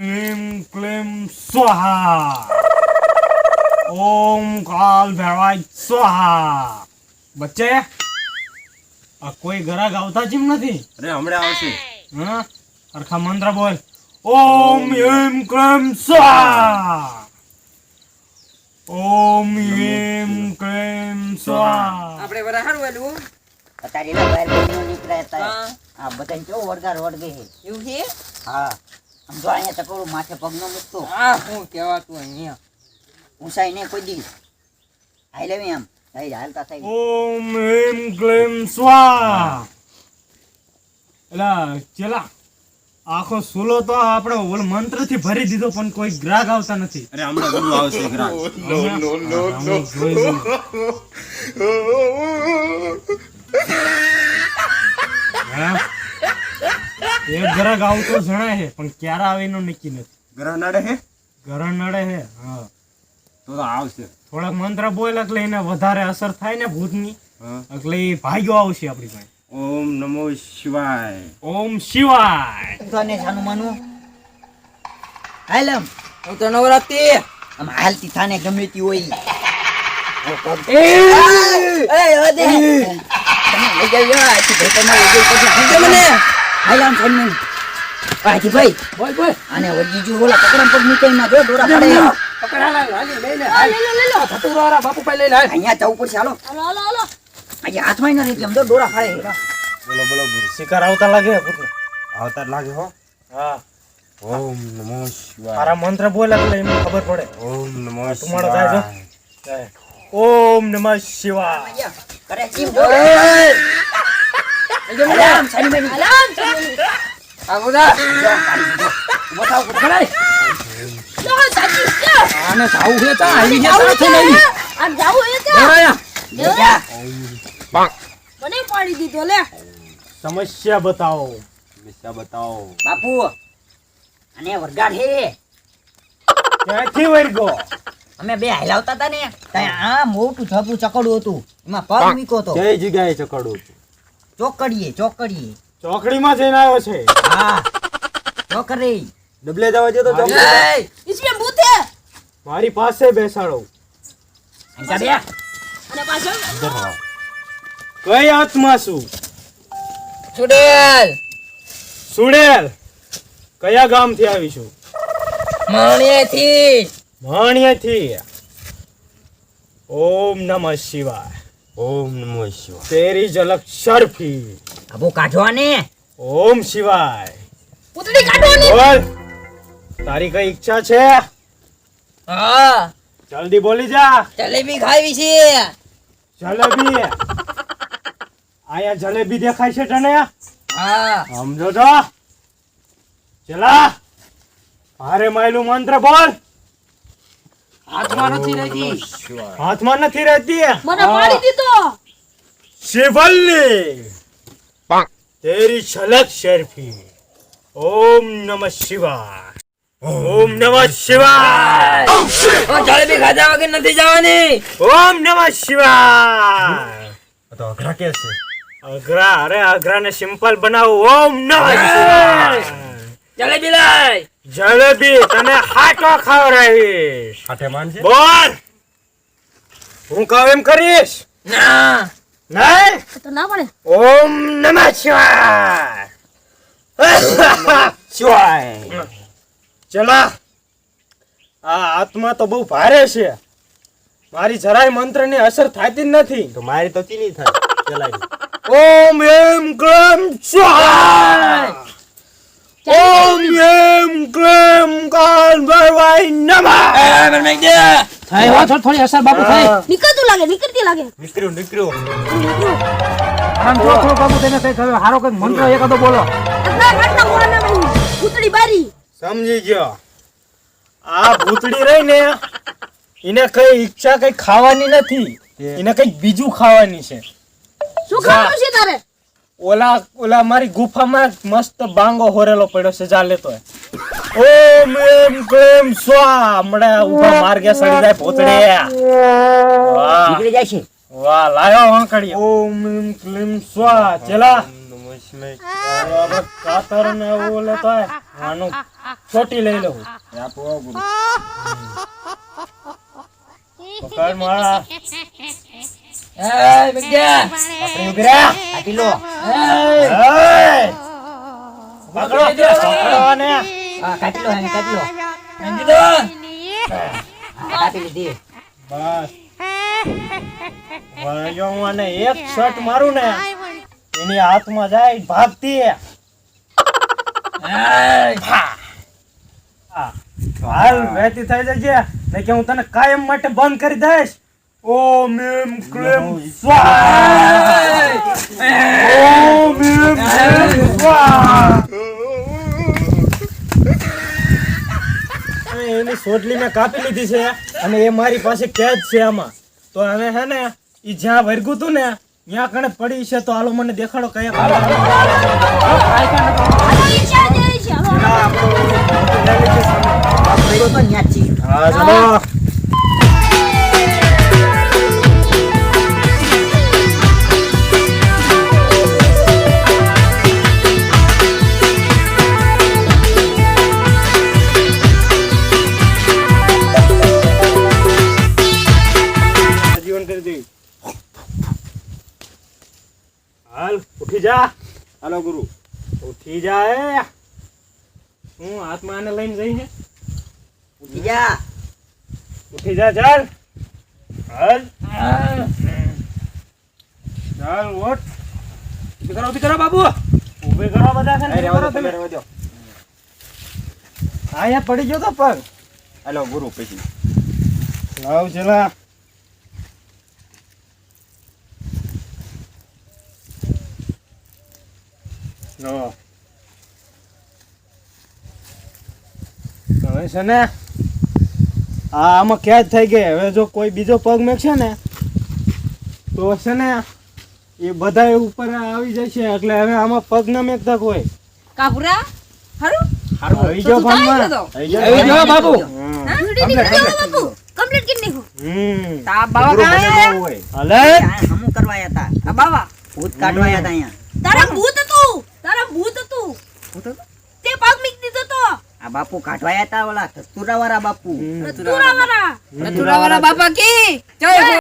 ક્લીમ ક્લીમ સ્વાહા ઓમ કાલ ભેળવાય સ્વાહા બચ્ચે આ કોઈ ગરાગ આવતા જેમ નથી? અરે હમણાં આવશે હા? અરખા મંત્ર બોલ. ઓમ એમ ક્લેમ સ્વાહા. ઓમ એમ ક્લેમ સ્વાહા. આપણે બધા હારું વેલું અતારી ના બહાર બેસીને નીકળે અત્યારે. હા. આ બધાને કેવો વળગાર વળગે છે. એવું છે? હા. આમ જો અહીંયા ચકડું માથે પગ ન મૂકતો. આ શું કહેવાતું અહીંયા? ઊંચાઈ નહીં કોઈ દી. હાઈ લેવી આમ. હાઈ હાલતા થઈ ઓમ એમ ક્લેમ સ્વા એલા ચેલા આખો સુલો તો આપણે ઓલ મંત્રથી ભરી દીધો પણ કોઈ ગ્રાહક આવતા નથી. અરે હમણાં બધું આવશે ગ્રાહક. નો નો નો હા? એક આવું તો જણાય છે પણ ક્યારે આવે એનું નક્કી નથી ગ્રહ નડે હે ગ્રહ નડે છે હા તો તો આવશે થોડાક મંત્ર બોલ એટલે એને વધારે અસર થાય ને ભૂતની એટલે એ ભાગ્યો આવશે આપણી પાસે ઓમ નમો શિવાય ઓમ શિવાય તને જાનું માનું હાલ હું તો નવરાત્રી આમ હાલતી થાને ગમે તી હોય. એ એ હવે દે. તમે લઈ જાઓ, યો, આથી ભાઈ તમારે લઈ જાઓ, પછી મને હાલ આમ આજી ભાઈ. બોલ બોલ. અને વળી જો ઓલા પકડમ પગ નીકળીમાં જો દોરા પડે. પકડાલા હાલ હાલ હાલી લઈ લે હાલ. ધતુરાવાળા બાપુ પાસે લઈ લે. હાલ. અહીંયા જવું પડશે હાલો. અહીંયા હાથમાં ન રહી કેમ જો દોરા ફાડે. બોલો બોલો ગુરુ. શિકાર આવતા લાગે પુત્ર આવતા લાગે હો. હા. ઓમ નમો શિવાય. તારા મંત્ર બોલ એટલે એમને ખબર પડે. ઓમ નમો તમારો જાય જો. ઓમ નમઃ શિવાય. કરે જીમ આને જાવું છે તા આવી ગયા. મને પાડી દીધો લે. સમસ્યા બતાવો. સમસ્યા બતાવો. બાપુ અને વરગાડ હે. ક્યાંથી વરગો? અમે બે હાલાવતા હતા ને ત્યાં આ મોટું ધબું ચકડું હતું. એમાં પગ મીકો હતો. જય જગ્યાએ ચકડું ચોકડીએ ચોકડીએ ચોકડીમાં જઈને આવ્યો છે હા ચોકડી ડબલે જવા દે તો ચોકડી. એય! इसमें भूत है મારી પાસે બેસાડો અહીંયા બે અને પાછળ કઈ આત્મા છું ચુડેલ સુડેલ કયા ગામથી આવીશું મણિયેથી ભાણિયાથી ઓમ નમઃ શિવાય ઓમ નમો શિવાય. તેરી ઝલક શરફી. આબો કાઢવાને? ઓમ શિવાય. પુતળી કાઢવાની? બોલ. તારી કઈ ઈચ્છા છે? હા. જલ્દી બોલી જા. જલેબી ખાવી છે. જલેબી. આયા જલેબી દેખાય છે તને? હા. સમજો તો. ચલા. મારે માયલું મંત્ર બોલ. હાથમાં નથી રહેતી. હાથમાં નથી રહેતી? મને પાડી દીધો. શિવલ્લી. તેરી છલક શેરફી. ઓમ નમઃ શિવાય. ઓમ નમઃ શિવાય. ઓ, જલેબી ખાધા વગર નથી જવાની. ઓમ નમઃ શિવાય. તો અઘરા કે છે. અઘરા અરે અઘરા ને સિમ્પલ બનાવો. ઓમ નમઃ શિવાય. જલેબી લાય જલેબી તને હાટો ખવડાવીશ. હાથે માનશે બોલ. હું કહું એમ કરીશ? ના. નહીં? તો ના પડે ઓમ નમઃ શિવાય. શિવાય. ચલા. આ આત્મા તો બહુ ભારે છે. મારી જરાય મંત્રની અસર થતી જ નથી. તો મારી તો ચીની થાય. ચલાય. ઓમ એમ ગ્રમ સ્વાહા ઓમ એમ ક્લેમ કાલ ભરવાય નમઃ થાય હો, થોડી થોડી અસર બાપુ થાય નીકળતું લાગે નીકળતી લાગે. નીકળ્યું નીકળ્યું. આમ જો થોડું બાપુ તેને કઈ કહ્યું હારો કઈ મંત્ર એકાદો બોલો. આટલા આટલા મોરના નહીં. પૂતળી બારી. સમજી ગયો. આ ભૂતડી રહી ને એને કઈ ઈચ્છા કઈ ખાવાની નથી. એને કઈ બીજું ખાવાની છે. શું ખાવાનું છે તારે? ઓલા ઓલા મારી ગુફામાં મસ્ત બાંગો હોરેલો પડ્યો છે જા લેતો ઓમ એમ કેમ સ્વા હમણાં ઊભા માર્ગે સડી જાય પોતડે વાહ. નીકળી જાય છે? વાહ લાયો વાંકડી ઓમ એમ ક્લેમ સ્વા ચલા. કાતર ને એવું લેતો આનું ચોટી લઈ લઉં. મારા. એક શર્ટ મારું ને એની હાથમાં જાય ભાગતી હા. હાલ વહેતી થઈ જજે ને કે હું તને કાયમ માટે બંધ કરી દઈશ ઓમ એમ ક્લેમ સ્વાહા ઓમ એમ ક્લેમ સ્વાહા એની સોટલી મેં કાપી લીધી છે અને એ મારી પાસે કેદ છે આમાં. તો હવે હે ને એ જ્યાં વર્ગું તું ને ત્યાં કણે પડી છે તો હાલો મને દેખાડો કયા. હા ચલો. હાલ ઉઠી જા. હાલો ગુરુ. ઉઠી જા એ. હું હાથમાં આને લઈને જઈ છે ઉઠી જા. ઉઠી જા ચાલ. હાલ. ચાલ ઉઠ. ઊભી કરો ઊભી કરો બાબુ. ઊભી કરો બધા છે ને કરો તમે. રહેવા દો. અહીંયા પડી ગયો તો પગ. હાલો ગુરુ પછી લાવ ચલા. લો હવે છે ને આ આમાં ક્યાં થઈ ગઈ. હવે જો કોઈ બીજો પગ મેકશે ને તો છે ને એ બધા ઉપર આવી જશે. એટલે હવે આમાં પગ ના મેકતા કોઈ. કાપુરા? હારું? આવી જાઓ ફોનમાં. આવી ગયો બાપુ. કમ્પ્લીટ કરી નાખો. હમ. તા? બહુ હોય. હાલે? હમું કરવા આયા તા. આ બાબા ભૂત કાઢવા તા અહીંયા. તારા ભૂત હતું તારા ભૂત હતું તે પગ મીક દીધો તો આ બાપુ કાઢવાયા હતા ઓલા કસ્તુરાવાળા બાપુ હમ. તુરા મારા રતુરાવાળા બાપા કી જય હો